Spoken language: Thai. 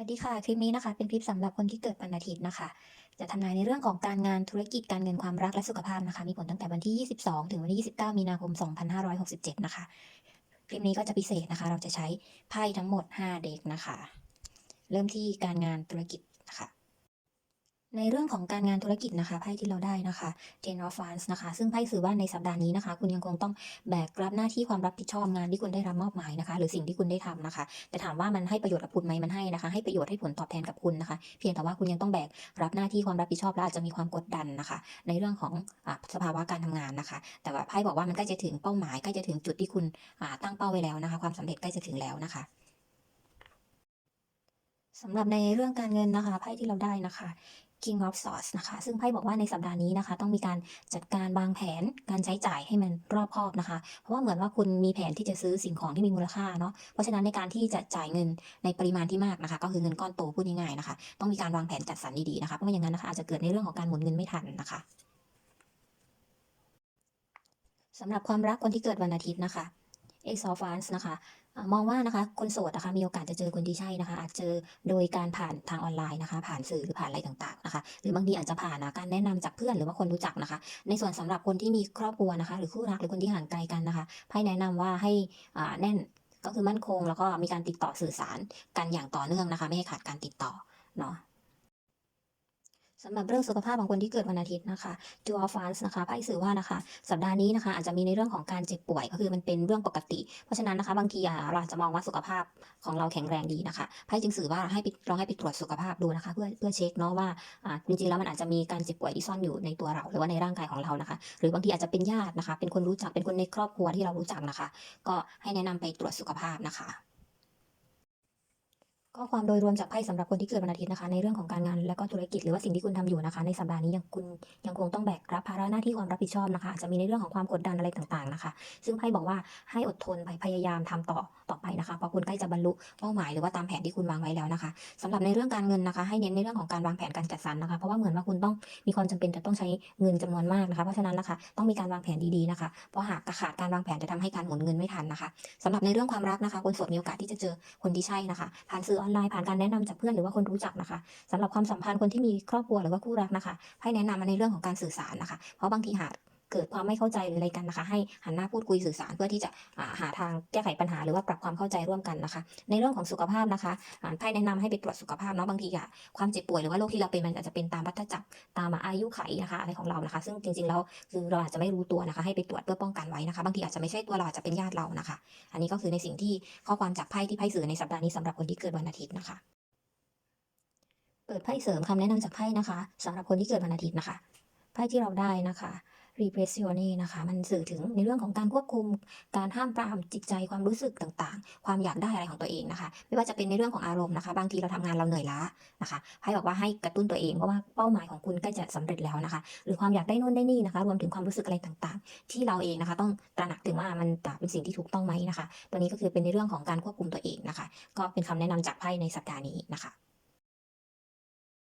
วัสดีค่ะ คลิปนี้นะคะ เป็นคลิปสำหรับคนที่เกิดวันอาทิตย์นะคะ จะทำนายในเรื่องของการงานธุรกิจการเงินความรักและสุขภาพนะคะ มีผลตั้งแต่วันที่ 22 ถึงวันที่ 29 มีนาคม 2567 นะคะ คลิปนี้ก็จะพิเศษนะคะ เราจะใช้ไพ่ทั้งหมด 5 เด็กนะคะ เริ่มที่การงานธุรกิจนะคะ ในเรื่องของการงานธุรกิจนะคะไพ่ที่เราได้นะคะ Ten of Wands นะคะ ซึ่งไพ่สื่อว่าในสัปดาห์นี้นะคะ คุณยังคงต้องแบกรับหน้าที่ความรับผิดชอบงานที่คุณได้รับมอบหมายนะคะ หรือสิ่งที่คุณได้ทำนะคะ แต่ถามว่ามันให้ประโยชน์กับคุณไหมมันให้นะคะ ให้ประโยชน์ให้ผลตอบแทนกับคุณนะคะ เพียงแต่ว่าคุณยังต้องแบกรับหน้าที่ความรับผิดชอบและอาจจะมีความกดดันนะคะ ในเรื่องของอาสภาวะการทำงานนะคะ แต่ว่าไพ่บอกว่ามันใกล้จะถึงเป้าหมายใกล้จะถึงจุดที่คุณอ่าตั้งเป้าไว้แล้วนะคะ ความสำเร็จใกล้จะถึงแล้วนะคะสำหรับในเรื่องการเงินนะคะไพ่ที่เราได้นะคะ King of Swords นะคะ ซึ่งไพ่บอกว่าในสัปดาห์นี้นะคะ ต้องมีการจัดการวางแผนการใช้จ่ายให้มันรอบคอบนะคะ เพราะว่าเหมือนว่าคุณมีแผนที่จะซื้อสิ่งของที่มีมูลค่าเนาะ เพราะฉะนั้นในการที่จะจ่ายเงินในปริมาณที่มากนะคะ ก็คือเงินก้อนโตพูดง่ายๆนะคะ ต้องมีการวางแผนจัดสรรดีๆนะคะ เพราะไม่อย่างนั้นนะคะอาจจะเกิดในเรื่องของการหมุนเงินไม่ทันนะคะสำหรับความรักคนที่เกิดวันอาทิตย์นะคะ Ace of Wands นะคะมองว่านะคะคนโสดนะคะมีโอกาสจะเจอคนที่ใช่นะคะ อาจเจอโดยการผ่านทางออนไลน์นะคะ ผ่านสื่อหรือผ่านอะไรต่างๆนะคะ หรือบางทีอาจจะผ่านอะการแนะนำจากเพื่อนหรือว่าคนรู้จักนะคะ ในส่วนสำหรับคนที่มีครอบครัวนะคะ หรือคู่รักหรือคนที่ห่างไกลกันนะคะไพ่แนะนำว่าให้แน่นก็คือมั่นคง แล้วก็มีการติดต่อสื่อสารกันอย่างต่อเนื่องนะคะ ไม่ให้ขาดการติดต่อเนาะ สำหรับเรื่องสุขภาพของคนที่เกิดวันอาทิตย์นะคะ Two of Wands นะคะไพ่สื่อว่านะคะ สัปดาห์นี้นะคะ อาจจะมีในเรื่องของการเจ็บป่วยก็คือมันเป็นเรื่องปกติ เพราะฉะนั้นนะคะ บางทีอะเราอาจจะมองว่าสุขภาพของเราแข็งแรงดีนะคะไพ่จึงสื่อว่าให้ไปลองให้ไปตรวจสุขภาพดูนะคะ เพื่อเพื่อเช็คเนาะว่าอ่าจริงๆแล้วมันอาจจะมีการเจ็บป่วยที่ซ่อนอยู่ในตัวเราหรือว่าในร่างกายของเรานะคะ หรือบางทีอาจจะเป็นญาตินะคะ เป็นคนรู้จักเป็นคนในครอบครัวที่เรารู้จักนะคะ ก็ให้แนะนำไปตรวจสุขภาพนะคะ ก็ความโดยรวมจากไพ่สำหรับคนที่เกิดวันอาทิตย์นะคะ ในเรื่องของการงานและก็ธุรกิจหรือว่าสิ่งที่คุณทำอยู่นะคะ ในสัปดาห์นี้ยังคุณยังคงต้องแบกรับภาระหน้าที่ความรับผิดชอบนะคะอาจจะมีในเรื่องของความกดดันอะไรต่างๆนะคะ ซึ่งไพ่บอกว่าให้อดทนไปพยายามทำต่อต่อไปนะคะเพราะคุณใกล้จะบรรลุเป้าหมายหรือว่าตามแผนที่คุณวางไว้แล้วนะคะสำหรับในเรื่องการเงินนะคะ ให้เน้นในเรื่องของการวางแผนการจัดสรรนะคะ เพราะว่าเหมือนว่าคุณต้องมีความจำเป็นจะต้องใช้เงินจำนวนมากนะคะ เพราะฉะนั้นนะคะต้องมีการวางแผนดีๆนะคะเพราะหากขาดการวางแผนจะทำให้การหมุนเงินไม่ทันนะคะสำหรับในเรื่องความรักนะคะคนโสดมีโอกาสที่จะเจอคนที่ใช่นะคะผ่านสื่อออนไลน์ผ่านการแนะนำจากเพื่อนหรือว่าคนรู้จักนะคะสำหรับความสัมพันธ์คนที่มีครอบครัวหรือว่าคู่รักนะคะ ให้แนะนำมาในเรื่องของการสื่อสารนะคะ เพราะบางทีหาก เกิดความไม่เข้าใจหรืออะไรกันนะคะ ให้หันหน้าพูดคุยสื่อสารเพื่อที่จะาหาทางแก้ไขปัญหา หรือว่าปรับความเข้าใจร่วมกันนะคะ ในเรื่องของสุขภาพนะคะไพ่แนะนำให้ไปตรวจสุขภาพเนาะบางทีอะความเจ็บป่วยหรือว่าโรคที่เราเป็นมันอาจจะเป็นตามวัฏจักรตามอายุไขนะคะอะไรของเรานะคะ ซึ่งจริงๆแล้วคือเราอาจจะไม่รู้ตัวนะคะ ให้ไปตรวจเพื่อป้องกันไว้นะคะ บางทีอาจจะไม่ใช่ตัวเราอาจจะเป็นญาติเรานะคะ อันนี้ก็คือในสิ่งที่ข้อความจากไพ่ที่ไพ่สื่อในสัปดาห์นี้สำหรับคนที่เกิดวันอาทิตย์นะคะเปิดไพ่เสริมคำแนะนำจากไพ่นะคะสำหรับคนที่เกิดวันอาทิตย์นะคะไพ่ที่เราได้นะคะ repressione นะคะ มันสื่อถึงในเรื่องของการควบคุม การห้ามปรามจิตใจความรู้สึกต่างๆ ความอยากได้อะไรของตัวเองนะคะ ไม่ว่าจะเป็นในเรื่องของอารมณ์นะคะ บางทีเราทำงานเราเหนื่อยล้านะคะไพ่บอกว่าให้กระตุ้นตัวเองเพราะว่าเป้าหมายของคุณใกล้จะสำเร็จแล้วนะคะ หรือความอยากได้นู่นได้นี่นะคะ รวมถึงความรู้สึกอะไรต่างๆ ที่เราเองนะคะ ต้องตระหนักถึงว่ามันเป็นสิ่งที่ถูกต้องไหมนะคะ ตัวนี้ก็คือเป็นในเรื่องของการควบคุมตัวเองนะคะ ก็เป็นคำแนะนำจากไพ่ในสัปดาห์นี้นะคะ